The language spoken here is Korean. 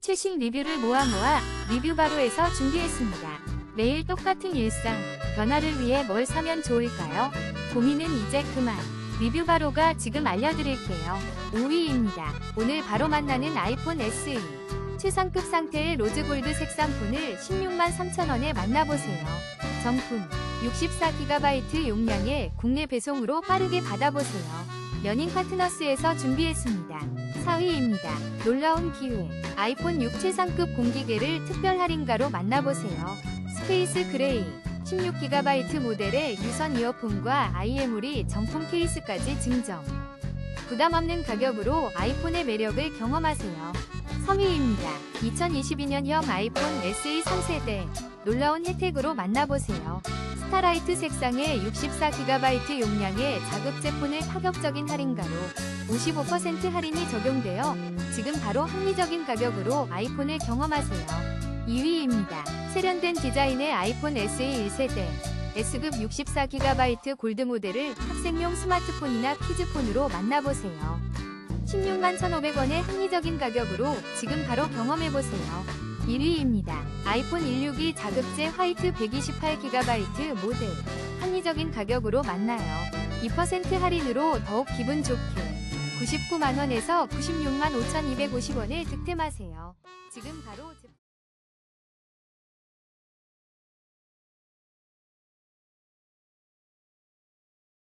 최신 리뷰를 모아 모아 리뷰 바로에서 준비했습니다. 매일 똑같은 일상, 변화를 위해 뭘 사면 좋을까요? 고민은 이제 그만. 리뷰 바로가 지금 알려드릴게요. 5위입니다. 오늘 바로 만나는 아이폰 SE. 최상급 상태의 로즈골드 색상 폰을 16만 3천원에 만나보세요. 정품 64GB 용량의 국내 배송으로 빠르게 받아보세요. 연인 파트너스에서 준비했습니다. 4위입니다. 놀라운 기회. 아이폰 6 최상급 공기계를 특별 할인가로 만나보세요. 스페이스 그레이. 16GB 모델의 유선 이어폰과 IMU리 정품 케이스까지 증정. 부담 없는 가격으로 아이폰의 매력을 경험하세요. 3위입니다. 2022년형 아이폰 SE 3세대. 놀라운 혜택으로 만나보세요. 스타라이트 색상의 64GB 용량의 자급 제 폰을 파격적인 할인가로 55% 할인이 적용되어 지금 바로 합리적인 가격으로 아이폰을 경험하세요. 2위입니다. 세련된 디자인의 아이폰 SE 1세대 S급 64GB 골드 모델을 학생용 스마트폰이나 키즈폰으로 만나보세요. 16만 1,500원의 합리적인 가격으로 지금 바로 경험해보세요. 1위입니다. 아이폰 162 자급제 화이트 128GB 모델 합리적인 가격으로 만나요. 2% 할인으로 더욱 기분 좋게 99만원에서 96만 5,250원을 득템하세요. 지금 바로 제...